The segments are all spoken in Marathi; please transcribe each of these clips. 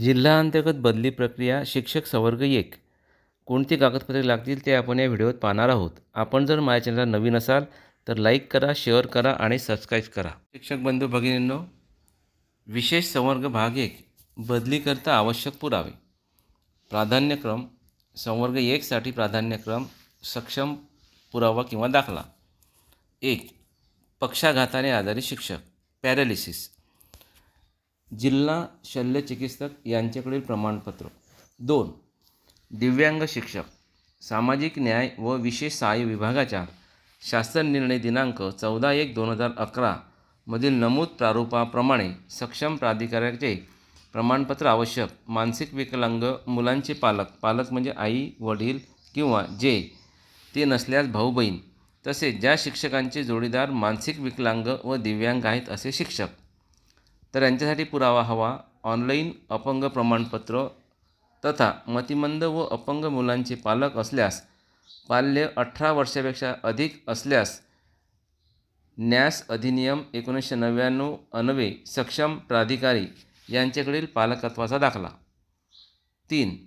जिल्हाअंतर्गत बदली प्रक्रिया शिक्षक संवर्ग एक. कोणती कागदपत्रे लागतील ते आपण या व्हिडिओत पाहणार आहोत. आपण जर माझ्या चॅनलला नवीन असाल तर लाईक करा शेअर करा आणि सबस्क्राईब करा. शिक्षक बंधू भगिनींनो विशेष संवर्ग भाग एक. बदलीकरता आवश्यक पुरावे. प्राधान्यक्रम. संवर्ग एकसाठी प्राधान्यक्रम सक्षम पुरावा किंवा दाखला. एक. पक्षाघाताने आधारित शिक्षक. पॅरालिसिस. जिल्हा शल्यचिकित्सक यांच्याकडील प्रमाणपत्र. दोन दिव्यांग शिक्षक सामाजिक न्याय व विशेष सहाय्य विभागाच्या शासन निर्णय दिनांक चौदा एक दोन हजार अकरामधील नमूद प्रारूपाप्रमाणे सक्षम प्राधिकाऱ्याचे प्रमाणपत्र आवश्यक. मानसिक विकलांग मुलांचे पालक पालक म्हणजे आई वडील किंवा जे ते नसल्यास भाऊ बहीण तसेच ज्या शिक्षकांचे जोडीदार मानसिक विकलांग व दिव्यांग आहेत असे शिक्षक. तर यांच्यासाठी पुरावा हवा. ऑनलाईन अपंग प्रमाणपत्र तथा मतिमंद व अपंग मुलांचे पालक असल्यास पाल्य अठरा वर्षापेक्षा अधिक असल्यास न्यास अधिनियम एकोणीसशे नव्याण्णव अन्वे सक्षम प्राधिकारी यांच्याकडील पालकत्वाचा दाखला. तीन.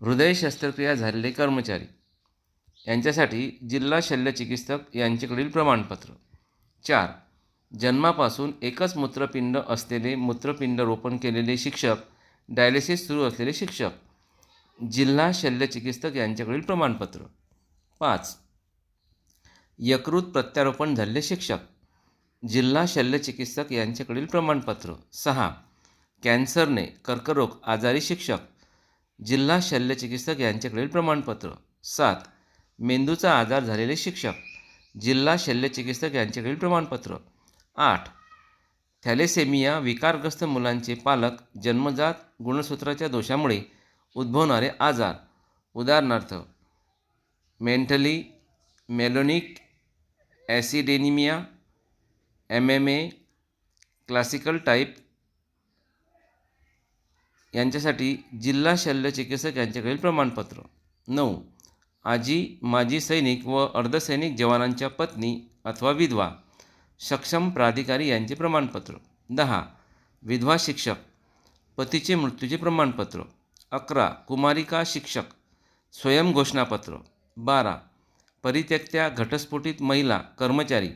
हृदय शस्त्रक्रिया झालेले कर्मचारी. यांच्यासाठी जिल्हा शल्यचिकित्सक यांच्याकडील प्रमाणपत्र. चार. जन्मापासून एकच मूत्रपिंड असलेले मूत्रपिंड रोपण केलेले शिक्षक डायलिसिस सुरू असलेले शिक्षक जिल्हा शल्यचिकित्सक यांच्याकडील प्रमाणपत्र. पाच. यकृत प्रत्यारोपण झालेले शिक्षक जिल्हा शल्यचिकित्सक यांच्याकडील प्रमाणपत्र. सहा. कॅन्सरने कर्करोग आजारी शिक्षक जिल्हा शल्यचिकित्सक यांच्याकडील प्रमाणपत्र. सात. मेंदूचा आजार झालेले शिक्षक जिल्हा शल्यचिकित्सक यांच्याकडील प्रमाणपत्र. आठ. थॅलेसेमिया विकारग्रस्त मुलांचे पालक जन्मजात गुणसूत्राच्या दोषामुळे उद्भवणारे आजार. उदाहरणार्थ methylmalonic acidemia M M A classical type यांच्यासाठी जिल्हा शल्यचिकित्सक यांच्याकडील प्रमाणपत्र. नऊ. आजी माजी सैनिक व अर्धसैनिक जवानांच्या पत्नी अथवा विधवा. सक्षम प्राधिकारी यांचे प्रमाणपत्र. दहा. विधवा शिक्षक. पतीचे मृत्यूचे प्रमाणपत्र. अकरा. कुमारिका शिक्षक. स्वयंघोषणापत्र बारा. परित्यक्त्या घटस्फोटित महिला कर्मचारी.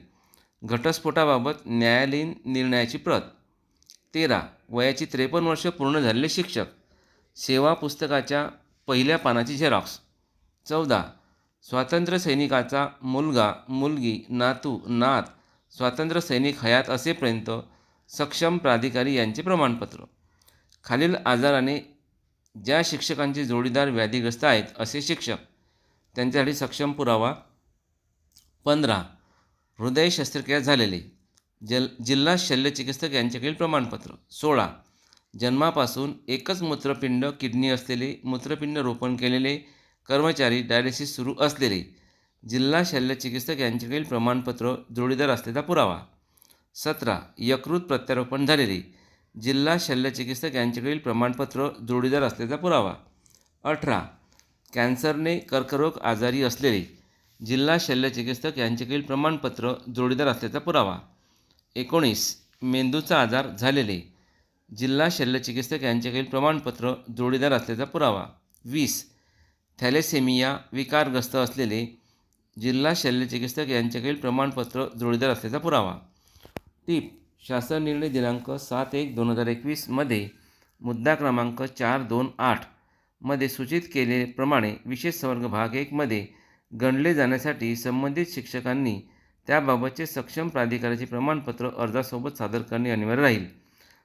घटस्फोटाबाबत न्यायालयीन निर्णयाची प्रत. तेरा. वयाची त्रेपन्न वर्ष पूर्ण झालेले शिक्षक. सेवा पुस्तकाच्या पहिल्या पानाची झेरॉक्स. चौदा. स्वातंत्र्य सैनिकाचा मुलगा मुलगी नातू नात स्वातंत्र्य सैनिक हयात असेपर्यंत सक्षम प्राधिकारी यांचे प्रमाणपत्र. खालील आजाराने ज्या शिक्षकांचे जोडीदार व्याधीग्रस्त आहेत असे शिक्षक त्यांच्यासाठी सक्षम पुरावा. पंधरा. हृदय शस्त्रक्रिया झालेले. जल जिल्हा शल्यचिकित्सक यांच्याकडील प्रमाणपत्र. सोळा. जन्मापासून एकच मूत्रपिंड किडनी असलेले मूत्रपिंड रोपण केलेले कर्मचारी डायलिसिस सुरू असलेले जिल्हा शल्यचिकित्सक यांच्याकडील प्रमाणपत्र जोडीदार असल्याचा पुरावा. सतरा. यकृत प्रत्यारोपण झालेले. जिल्हा शल्यचिकित्सक यांच्याकडील प्रमाणपत्र जोडीदार असल्याचा पुरावा. अठरा. कॅन्सरने कर्करोग आजारी असलेले. जिल्हा शल्यचिकित्सक यांच्याकडील प्रमाणपत्र जोडीदार असल्याचा पुरावा. एकोणीस. मेंदूचा आजार झालेले. जिल्हा शल्यचिकित्सक यांच्याकडील प्रमाणपत्र जोडीदार असल्याचा पुरावा. वीस. थॅलेसेमिया विकारग्रस्त असलेले. जिल्हा शल्यचिकित्सक यांच्याकडील प्रमाणपत्र जोडीदार असल्याचा पुरावा. टीप. शासन निर्णय दिनांक सात एक दोन हजार एकवीसमध्ये मुद्दा क्रमांक चार दोन आठमध्ये सूचित केलेप्रमाणे विशेष संवर्ग भाग एकमध्ये गणले जाण्यासाठी संबंधित शिक्षकांनी त्याबाबतचे सक्षम प्राधिकाराचे प्रमाणपत्र अर्जासोबत सादर करणे अनिवार्य राहील.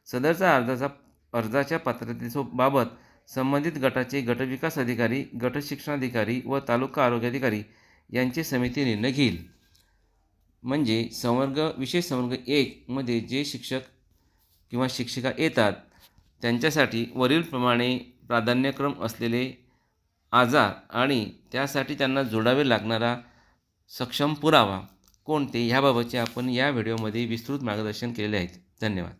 सदरचा अर्जाचा अर्जाच्या पात्रतेबाबत संबंधित गटाचे गटविकास अधिकारी गटशिक्षणाधिकारी व तालुका आरोग्याधिकारी यांची समिती निर्णय घेईल. म्हणजे संवर्ग विशेष संवर्ग एकमध्ये जे शिक्षक किंवा शिक्षिका येतात त्यांच्यासाठी वरीलप्रमाणे प्राधान्यक्रम असलेले आजार आणि त्यासाठी त्यांना जोडावे लागणारा सक्षम पुरावा कोणते ह्याबाबतचे आपण या व्हिडिओमध्ये विस्तृत मार्गदर्शन केलेले आहेत. धन्यवाद.